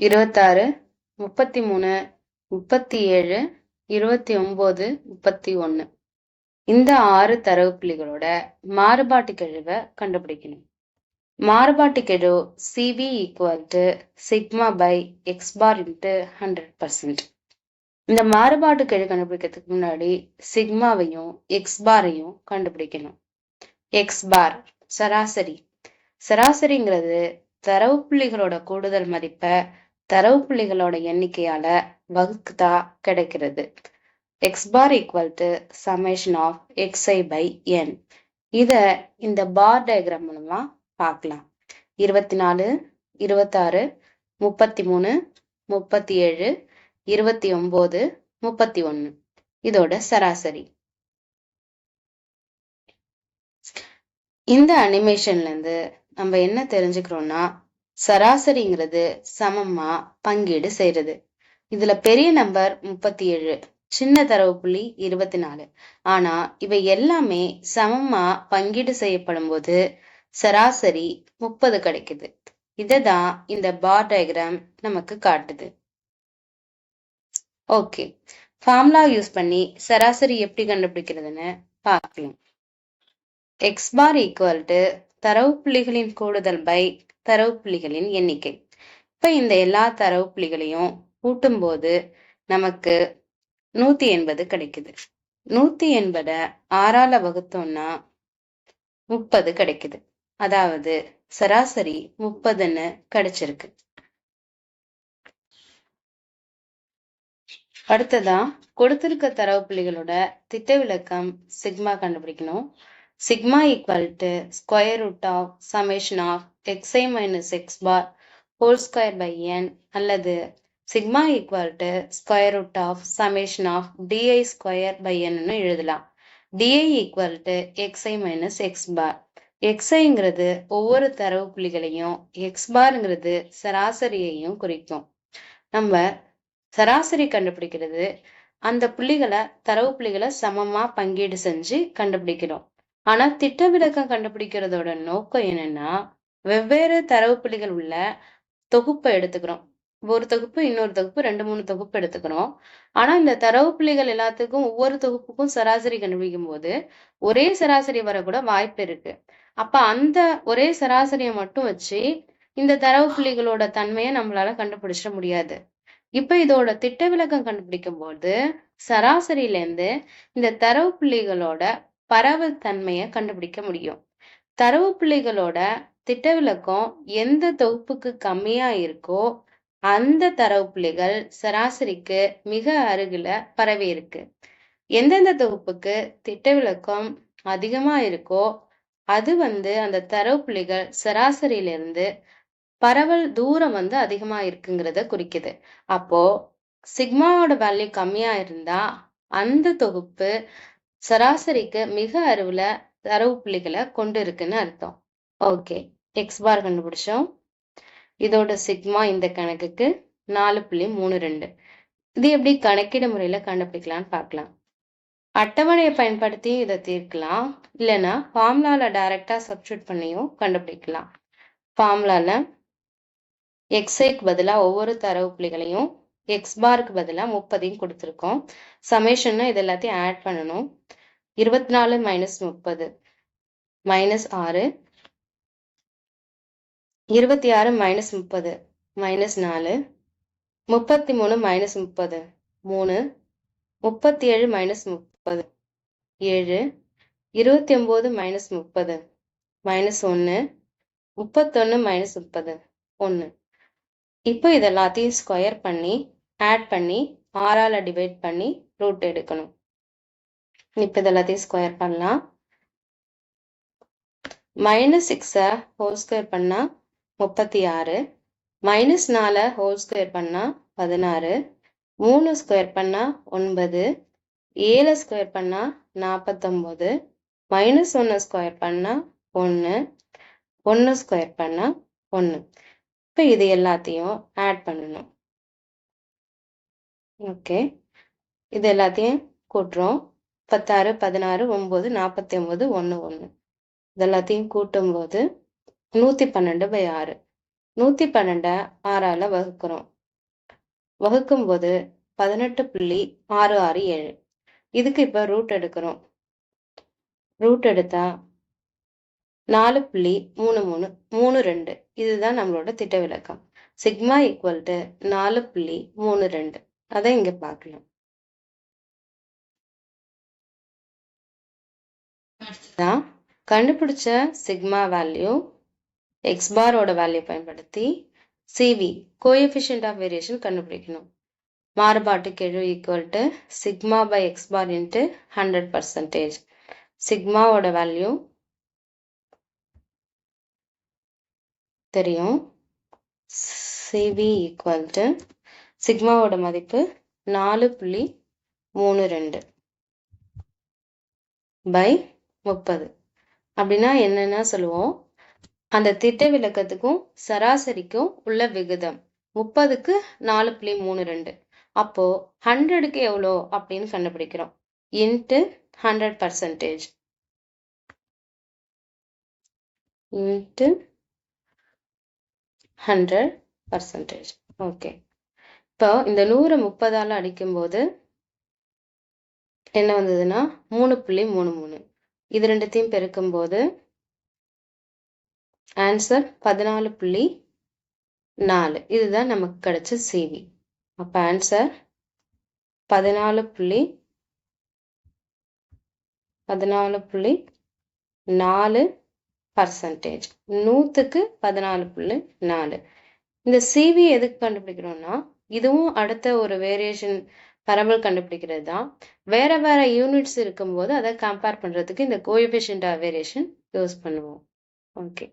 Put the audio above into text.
இருபத்தாறு முப்பத்தி மூணு முப்பத்தி ஏழு இருபத்தி ஒன்பது முப்பத்தி ஒன்று இந்த ஆறு தரவு புள்ளிகளோட மாறுபாட்டு கெழுவை கண்டுபிடிக்கணும். மாறுபாட்டு கெழு CV equal to sigma by X bar into hundred percent இந்த மாறுபாட்டு கெழு கண்டுபிடிக்கிறதுக்கு முன்னாடி சிக்மாவையும் எக்ஸ் பாரையும் கண்டுபிடிக்கணும். எக்ஸ் பார் சராசரி. சராசரிங்கிறது தரவு புள்ளிகளோட கூடுதல் மதிப்பை தரவு புள்ளிகளோட எண்ணிக்கையால வகுத்தா கிடைக்கிறது. X bar equal to summation of XI by N இத இந்த பார் டயக்ராம் மூலமா பார்க்கலாம் இருபத்தி நாலு இருபத்தாறு முப்பத்தி மூணு முப்பத்தி ஏழு இருபத்தி ஒன்பது முப்பத்தி ஒன்னு இதோட சராசரி. இந்த அனிமேஷன்ல இருந்து நம்ம என்ன தெரிஞ்சுக்கிறோம்னா சராசரிங்கிறது சமமா பங்கீடு செய்யறது இதுல பெரிய நம்பர் முப்பத்தி ஏழு சின்ன தரவு புள்ளி இருபத்தி நாலு ஆனா இவை எல்லாமே சமமா பங்கீடு செய்யப்படும் போது சராசரி முப்பது கிடைக்குது. இததான் இந்த பார் டயக்ராம் நமக்கு காட்டுது. ஓகே. ஃபார்முலா யூஸ் பண்ணி சராசரி எப்படி கண்டுபிடிக்கிறதுன்னு பார்க்கலாம். எக்ஸ் பார் ஈக்குவல் டு தரவு புள்ளிகளின் கூடுதல் பை தரவு புள்ளிகளின் எண்ணிக்கை. இப்ப இந்த எல்லா தரவு புள்ளிகளையும் கூட்டும்போது நமக்கு நூத்தி எண்பது கிடைக்குது. நூத்தி எண்பத ஆறால வகுத்தோம்னா முப்பது கிடைக்குது. அதாவது சராசரி முப்பதுன்னு கிடைச்சிருக்கு. அடுத்ததா கொடுத்திருக்க தரவு புள்ளிகளோட திட்ட விளக்கம் சிக்மா கண்டுபிடிக்கணும். Sigma equal to square root of summation of xi minus x bar whole square by n அல்லது sigma equal to square root of summation of di square by n னு எழுதலாம் di equal to xi minus x bar ங்கிறது ஒவ்வொரு தரவு புள்ளிகளையும் x பார்ங்கிறது சராசரியையும் குறிக்கும் நம்ம சராசரி கண்டுபிடிக்கிறது அந்த புள்ளிகளை தரவு புள்ளிகளை சமமா பங்கீடு செஞ்சு கண்டுபிடிக்கிறோம் ஆனா திட்ட விளக்கம் கண்டுபிடிக்கிறதோட நோக்கம் என்னன்னா வெவ்வேறு தரவு புள்ளிகள் உள்ள தொகுப்பை எடுத்துக்கிறோம். ஒரு தொகுப்பு இன்னொரு தொகுப்பு ரெண்டு மூணு தொகுப்பு எடுத்துக்கிறோம். ஆனா இந்த தரவு புள்ளிகள் எல்லாத்துக்கும் ஒவ்வொரு தொகுப்புக்கும் சராசரி கண்டுபிடிக்கும் போது ஒரே சராசரி வரக்கூட வாய்ப்பு இருக்கு. அப்ப அந்த ஒரே சராசரியை மட்டும் வச்சு இந்த தரவு புள்ளிகளோட தன்மையை நம்மளால கண்டுபிடிச்சிட முடியாது. இப்ப இதோட திட்ட விளக்கம் கண்டுபிடிக்கும் போது சராசரியில இருந்து இந்த தரவு புள்ளிகளோட பரவல் தன்மையை கண்டுபிடிக்க முடியும். தரவு புள்ளிகளோட திட்ட விளக்கம் எந்த தொகுப்புக்கு கம்மியா இருக்கோ அந்த தரவு புள்ளிகள் சராசரிக்கு மிக அருகில பரவி இருக்கு. எந்தெந்த தொகுப்புக்கு திட்ட விளக்கம் அதிகமா இருக்கோ அது வந்து அந்த தரவு புள்ளிகள் சராசரியிலிருந்து பரவல் தூரம் வந்து அதிகமா இருக்குங்கிறத குறிக்குது. அப்போ சிக்மாவோட வேல்யூ கம்மியா இருந்தா அந்த தொகுப்பு சராசரிக்கு மிக அருவுல தரவு புள்ளிகளை கொண்டு இருக்குன்னு அர்த்தம். ஓகே எக்ஸ் பார் கண்டுபிடிச்சோம். இதோட சிக்மா இந்த கணக்குக்கு நாலு புள்ளி மூணு ரெண்டு. இது எப்படி கணக்கீடு முறையில கண்டுபிடிக்கலாம்னு பார்க்கலாம். அட்டவணையை பயன்படுத்தி இதை தீர்க்கலாம். இல்லைன்னா ஃபார்முலால டைரக்டா சப்ஸ்டியூட் பண்ணியும் கண்டுபிடிக்கலாம். ஃபார்முலால எக்ஸைக்கு பதிலாக ஒவ்வொரு தரவு புள்ளிகளையும் எக்ஸ் பாருக்கு பதிலாக முப்பதையும் கொடுத்துருக்கோம். சமேஷன்னா இது எல்லாத்தையும் ஆட் பண்ணணும். இருபத்தி நாலு மைனஸ் முப்பது மைனஸ் ஆறு. இருபத்தி ஆறு மைனஸ் முப்பது மைனஸ் நாலு. முப்பத்தி மூணு மைனஸ் முப்பது மூணு. முப்பத்தி ஏழு மைனஸ் முப்பது ஏழு. இருபத்தி ஒம்பது மைனஸ் முப்பது மைனஸ் ஒன்று முப்பத்தொன்று மைனஸ் முப்பது ஒன்று இப்போ இது எல்லாத்தையும் ஸ்கொயர் பண்ணி ஆட் பண்ணி ஆறால் டிவைட் பண்ணி ரூட் எடுக்கணும். இப்போ இது எல்லாத்தையும் ஸ்கொயர் பண்ணலாம். மைனஸ் சிக்ஸை ஹோல் ஸ்கொயர் பண்ணால் முப்பத்தி ஆறு மைனஸ் நாலை ஹோல் ஸ்கொயர் பண்ணால் பதினாறு. மூணு ஸ்கொயர் பண்ணால் ஒன்பது. ஏழு ஸ்கொயர் பண்ணால் நாற்பத்தொம்போது மைனஸ் ஒன்று ஸ்கொயர் பண்ணால் ஒன்று ஒன்று ஸ்கொயர் பண்ணால் ஒன்று இப்போ இது எல்லாத்தையும் ஆட் பண்ணணும். ஓகே. இது எல்லாத்தையும் கூட்டுறோம். பத்தாறு பதினாறு ஒம்பது நாற்பத்தி ஒம்பது ஒன்று ஒன்று இது எல்லாத்தையும் கூட்டும்போது நூற்றி பன்னெண்டு பை ஆறு. நூத்தி பன்னெண்ட ஆறால வகுக்கிறோம். வகுக்கும்போது பதினெட்டு புள்ளி ஆறு ஆறு ஏழு. இதுக்கு இப்போ ரூட் எடுக்கிறோம். ரூட் எடுத்தால் நாலு புள்ளி மூணு மூணு மூணு ரெண்டு. இதுதான் நம்மளோட திட்ட விளக்கம். சிக்மா ஈக்குவல் டு நாலு புள்ளி மூணு ரெண்டு. அதை இங்க பார்க்கலாம் தான் கண்டுபிடிச்ச சிக்மா வேல்யூ எக்ஸ் பாரோட வேல்யூ பயன்படுத்தி சிவி கோஎஃபிஷியன்ட் ஆஃப் வேரியேஷன் கண்டுபிடிக்கணும். மாறுபாட்டு கெழு equal to sigma by X bar into hundred percentage சிக்மாவோட value தெரியும். சிவி ஈக்குவல் டு சிக்மாவோட மதிப்பு நாலு புள்ளி மூணு ரெண்டு பை முப்பது. அப்படின்னா என்னென்னா சொல்லுவோம் அந்த திட்ட விளக்கத்துக்கும் சராசரிக்கும் உள்ள விகிதம் முப்பதுக்கு நாலு புள்ளி மூணு ரெண்டு. அப்போ ஹண்ட்ரடுக்கு எவ்வளோ அப்படின்னு கண்டுபிடிக்கிறோம். Into hundred percentage into hundred percentage okay இப்போ இந்த நூறு முப்பதால் அடிக்கும்போது என்ன வந்ததுன்னா மூணு புள்ளி மூணு மூணு. இது ரெண்டுத்தையும் பெருக்கும்போது ஆன்சர் பதினாலு புள்ளி நாலு. இதுதான் நமக்கு கிடைச்ச சிவி அப்போ ஆன்சர் பதினாலு புள்ளி பதினாலு புள்ளி நாலு பர்சன்டேஜ் நூற்றுக்கு பதினாலு புள்ளி நாலு. இந்த சிவி எதுக்கு கண்டுபிடிக்கிறோம்னா இதுவும் அடுத்த ஒரு வேரியேஷன் பரவல் கண்டுபிடிக்கிறது தான் வேற வேற யூனிட்ஸ் இருக்கும்போது அதை கம்பேர் பண்ணுறதுக்கு இந்த கோஎஃபிஷியன்ட் வேரியேஷன் யூஸ் பண்ணுவோம். ஓகே